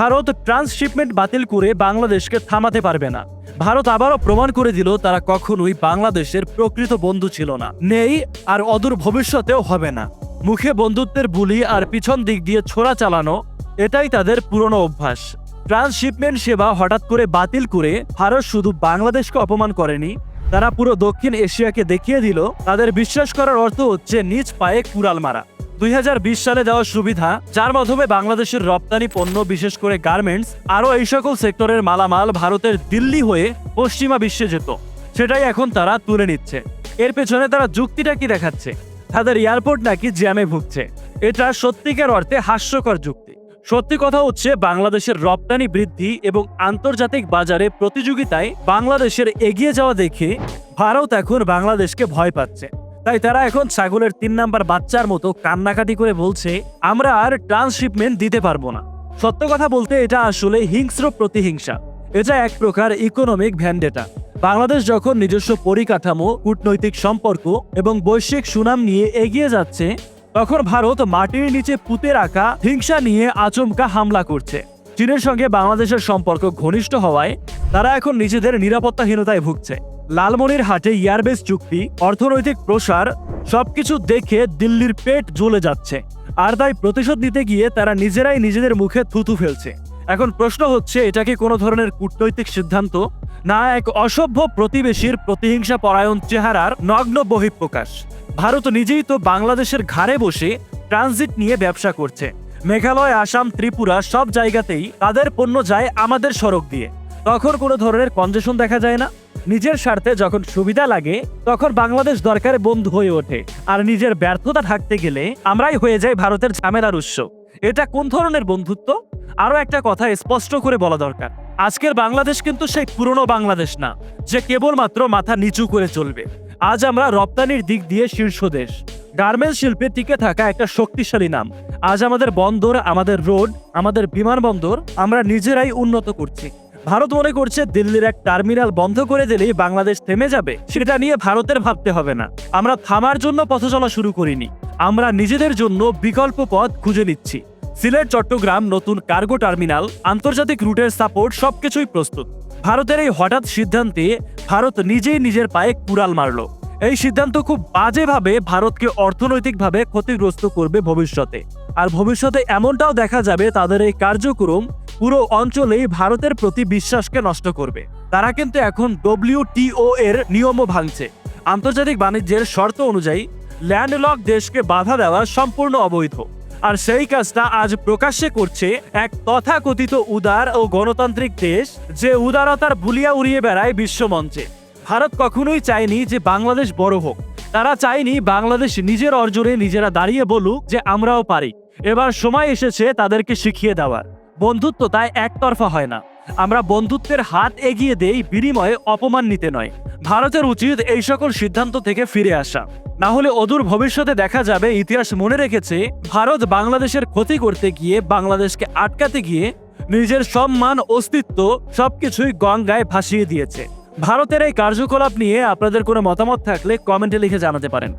Bharat transshipment বাতিল করে বাংলাদেশকে থামাতে পারবে না। ভারত আবারও প্রমাণ করে দিল তারা কখনোই বাংলাদেশের প্রকৃত বন্ধু ছিল না। নেই আর অদূর ভবিষ্যতেও হবে না। মুখে বন্ধুত্বের বুলি আর পিছন দিক দিয়ে ছোড়া চালানো, এটাই তাদের পুরনো অভ্যাস। ট্রান্সশিপমেন্ট সেবা হঠাৎ করে বাতিল করে ভারত শুধু বাংলাদেশকে অপমান করেনি, তারা পুরো দক্ষিণ এশিয়াকে দেখিয়ে দিল, তাদের বিশ্বাস করার অর্থ হচ্ছে নিজ পায়ে কুড়াল মারা। দুই হাজার বিশ সালে দেওয়া সুবিধা, যার মাধ্যমে বাংলাদেশের রপ্তানি পণ্য, বিশেষ করে গার্মেন্টস, আরও এই সকল সেক্টরের মালামাল ভারতের দিল্লি হয়ে পশ্চিমা বিশ্বে যেত। সেটাই এখন তারা তুলে নিচ্ছে। এর পেছনে তারা যুক্তিটা কি দেখাচ্ছে? তাদের এয়ারপোর্ট নাকি জ্যামে ভুগছে। এটা সত্যিকার অর্থে হাস্যকর যুক্তি। সত্যি কথা হচ্ছে, বাংলাদেশের রপ্তানি বৃদ্ধি এবং আন্তর্জাতিক বাজারে প্রতিযোগিতায় বাংলাদেশের এগিয়ে যাওয়া দেখে ভারত এখন বাংলাদেশকে ভয় পাচ্ছে। তাই তারা এখন ছাগলের তিন নাম্বার বাচ্চার মতো কান্নাকাটি করে বলছে, আমরা আর ট্রান্সশিপমেন্ট দিতে পারব না। সত্য কথা বলতে এটা আসলে হিংস্র প্রতিহিংসা। এটা এক প্রকার ইকোনমিক ভ্যান্ডেটা বাংলাদেশ যখন নিজস্ব পরিকাঠামো, কূটনৈতিক সম্পর্ক এবং বৈশ্বিক সুনাম নিয়ে এগিয়ে যাচ্ছে, তখন ভারত মাটির নিচে পুঁতে রাখা হিংসা নিয়ে আচমকা হামলা করছে। চীনের সঙ্গে বাংলাদেশের সম্পর্ক ঘনিষ্ঠ হওয়ায় তারা এখন নিজেদের নিরাপত্তাহীনতায় ভুগছে। লালমনির হাটে ইয়ারবেস চুক্তি, অর্থনৈতিক প্রসার, সবকিছু দেখে দিল্লির পেট জ্বলে যাচ্ছে। আর তাই প্রতিশোধ নিতে গিয়ে তারা নিজেরাই নিজেদের মুখে থুতু ফেলছে। এখন প্রশ্ন হচ্ছে, এটা কি কোনো ধরনের কূটনৈতিক সিদ্ধান্ত? না, এক অসভ্য প্রতিবেশীর প্রতিহিংসা পরায়ণ চেহারার নগ্ন বহিঃপ্রকাশ। ভারত নিজেই তো বাংলাদেশের ঘাড়ে বসে ট্রানজিট নিয়ে ব্যবসা করছে। মেঘালয়, আসাম, ত্রিপুরা সব জায়গাতেই তাদের পণ্য যায় আমাদের সড়ক দিয়ে। তখন কোনো ধরনের কনজেশন দেখা যায় না? নিজের স্বার্থে যখন সুবিধা লাগে, তখন বাংলাদেশ দরকারে বন্ধু হয়ে ওঠে। আর নিজের ব্যর্থতা ঢাকতে গেলে আমরাই হয়ে যাই ভারতের ঝামেলার উৎস। এটা কোন ধরনের বন্ধুত্ব? আরও একটা কথা স্পষ্ট করে বলা দরকার। আজকের বাংলাদেশ কিন্তু সেই পুরনো বাংলাদেশ না, যে কেবলমাত্র মাথা নিচু করে চলবে। আজ আমরা রপ্তানির দিক দিয়ে শীর্ষ দেশ। গার্মেন্টস শিল্পে টিকে থাকা একটা শক্তিশালী নাম। আজ আমাদের বন্দর, আমাদের রোড, আমাদের বিমানবন্দর আমরা নিজেরাই উন্নত করছি। ভারত মনে করছে দিল্লির এক টার্মিনাল বন্ধ করে দিলেই বাংলাদেশ থেমে যাবে। সেটা নিয়ে ভারতের ভাবতে হবে না। আমরা থামার জন্য পথ চলা শুরু করিনি। আমরা নিজেদের জন্য বিকল্প পথ খুঁজে নিচ্ছি। সিলেট, চট্টগ্রাম, নতুন কার্গো টার্মিনাল, আন্তর্জাতিক রুটের সাপোর্ট সবকিছুই প্রস্তুত। ভারতের এই হঠাৎ সিদ্ধান্তে ভারত নিজেই নিজের পায়ে কুড়াল মারল। এই সিদ্ধান্ত খুব বাজেভাবে ভারতকে অর্থনৈতিকভাবে ক্ষতিগ্রস্ত করবে ভবিষ্যতে। আর ভবিষ্যতে এমনটাও দেখা যাবে তাদের এই কার্যক্রম পুরো অঞ্চলেই ভারতের প্রতি বিশ্বাসকে নষ্ট করবে। তারা কিন্তু এখন ডব্লিউটিও এর নিয়মও ভাঙছে। আন্তর্জাতিক বাণিজ্যের শর্ত অনুযায়ী ল্যান্ডলক দেশকে বাধা দেওয়া সম্পূর্ণ অবৈধ। আর সেই কাজটা আজ প্রকাশ্যে করছে এক তথাকথিত উদার ও গণতান্ত্রিক দেশ যে উদারতার ভুলিয়া উড়িয়ে বেড়ায় বিশ্বমঞ্চে। ভারত কখনোই চায়নি যে বাংলাদেশ বড় হোক। তারা চায়নি বাংলাদেশ নিজের অর্জনে নিজেরা দাঁড়িয়ে বলুক যে আমরাও পারি। এবার সময় এসেছে তাদেরকে শিখিয়ে দেওয়ার। বন্ধুত্ব তাই একতরফা হয় না। আমরা বন্ধুত্বের হাত এগিয়ে দেই, বিনিময়ে অপমান নিতে নয়। ভারতের উচিত এই সকল সিদ্ধান্ত থেকে ফিরে আসা। না হলে অদূর ভবিষ্যতে দেখা যাবে, ইতিহাস মনে রেখেছে, ভারত বাংলাদেশের ক্ষতি করতে গিয়ে, বাংলাদেশকে আটকাতে গিয়ে, নিজের সম্মান, অস্তিত্ব সবকিছুই গঙ্গায় ভাসিয়ে দিয়েছে। ভারতের এই কার্যকলাপ নিয়ে আপনাদের কোনো মতামত থাকলে কমেন্টে লিখে জানাতে পারেন।